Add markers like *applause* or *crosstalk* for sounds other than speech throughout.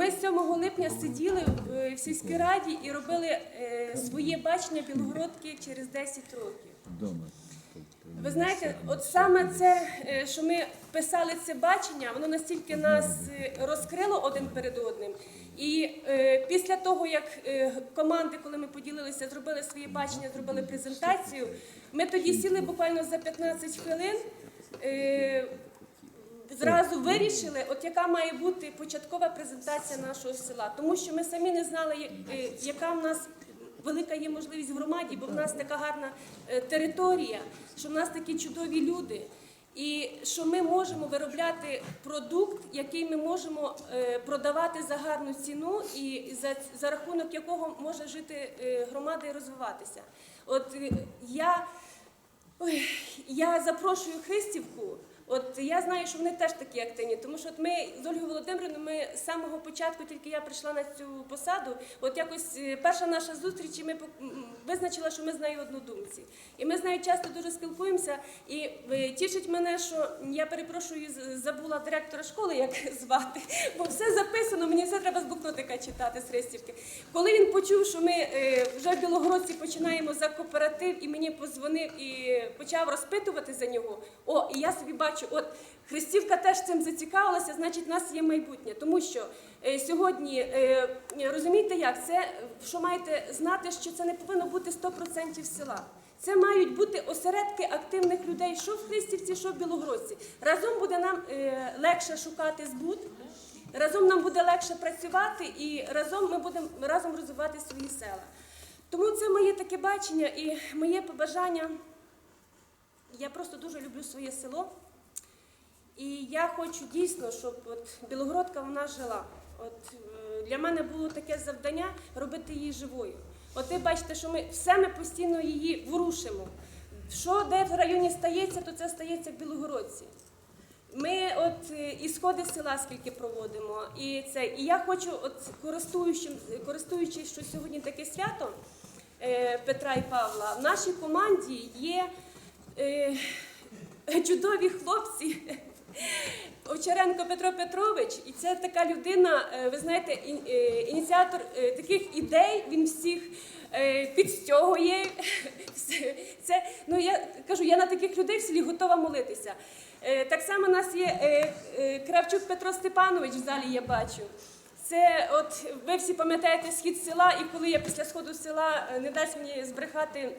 Ми 7 липня сиділи в- в сільській раді і робили е, своє бачення Білогородки через 10 років. Ви знаєте, от саме це, е, що ми писали це бачення, воно настільки нас е, розкрило один перед одним. І е, після того, як е, команди, коли ми поділилися, зробили своє бачення, зробили презентацію, ми тоді сіли буквально за 15 хвилин. Е, Зразу вирішили, от яка має бути початкова презентація нашого села, тому що ми самі не знали, е, яка в нас велика є можливість в громаді, бо в нас така гарна е, територія, що в нас такі чудові люди, і що ми можемо виробляти продукт, який ми можемо е, продавати за гарну ціну, і за, за рахунок якого може жити громада і розвиватися. От я Ой, я запрошую Христівку. От я знаю, що вони теж такі активні, тому що от ми з Ольгою Володимирівною, ми з самого початку, тільки я прийшла на цю посаду. От якось е, перша наша зустріч, і ми визначила, що ми з нею однодумці. І ми з нею часто дуже спілкуємося. І е, тішить мене, що я перепрошую, забула директора школи, як *laughs* звати, бо все записано, мені все треба з блокнотика читати з Христівки. Коли він почув, що ми е, вже в Білогородці починаємо за кооператив, і мені позвонив і почав розпитувати за нього. О, і я собі бачу, от Христівка теж цим зацікавилася, значить, в нас є майбутнє. Тому що е, сьогодні е, розумієте як, це що маєте знати, що це не повинно бути 100% села. Це мають бути осередки активних людей, що в Христівці, що в Білогородці. Разом буде нам е, легше шукати збут. Разом нам буде легше працювати і разом ми будемо разом розвивати свої села. Тому це моє таке бачення і моє побажання. Я просто дуже люблю своє село. І я хочу дійсно, щоб от Білогородка вона жила. От е, для мене було таке завдання робити її живою. От ви бачите, що ми все ми постійно її ворушимо. Що де в районі стається, то це стається в Білогородці. Ми от е, і сходи села скільки проводимо, і це. І я хочу, от користуючим, користуючись, що сьогодні таке свято е, Петра і Павла, в нашій команді є *laughs* чудові хлопці. Овчаренко Петро Петрович, і це така людина, е, ви знаєте, е, ініціатор е, таких ідей, він всіх підстягує. Все- Це, ну я кажу, я на таких людей в селі готова молитися. Так само у нас є Кравчук Петро Степанович в залі, я бачу. Це от ви всі пам'ятаєте схід села, і коли я після сходу села не дасть мені збрехати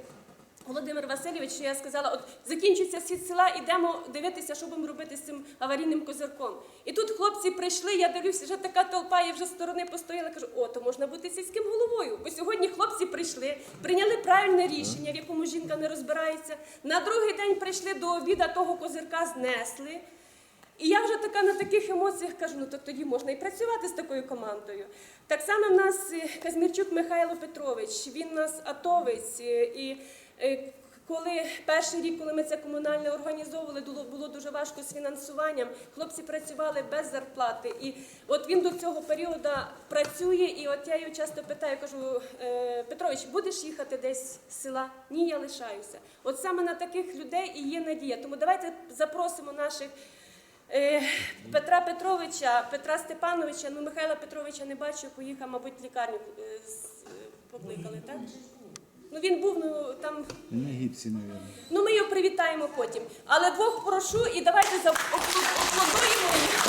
Володимир Васильович, що я сказала, от закінчується схід села, ідемо дивитися, що будемо робити з цим аварійним козирком. І тут хлопці прийшли, я дивлюся, вже така толпа, я вже з сторони постояла, кажу, о, то можна бути сільським головою. Бо сьогодні хлопці прийшли, прийняли правильне рішення, в якому жінка не розбирається. На другий день прийшли до обіда, того козирка знесли. І я вже така на таких емоціях кажу, ну то тоді можна і працювати з такою командою. Так само в нас е, Казмірчук Михайло Петрович, він нас атовець. е, І е, коли перший рік, коли ми це комунальне організовували, було, дуже важко з фінансуванням. Хлопці працювали без зарплати. І от він до цього періоду працює, і от я його часто питаю, кажу, «Е, Петрович, будеш їхати десь з села? Ні, я лишаюся. От саме на таких людей і є надія. Тому давайте запросимо наших. Е, Петра Петровича, Петра Степановича, ну Михайла Петровича не бачу, поїхав, мабуть, в лікарню е, покликали, так? Ну він був, ну там. На гіпсі, мабуть. Ну ми його привітаємо потім. Але двох прошу і давайте за- аплодуємо.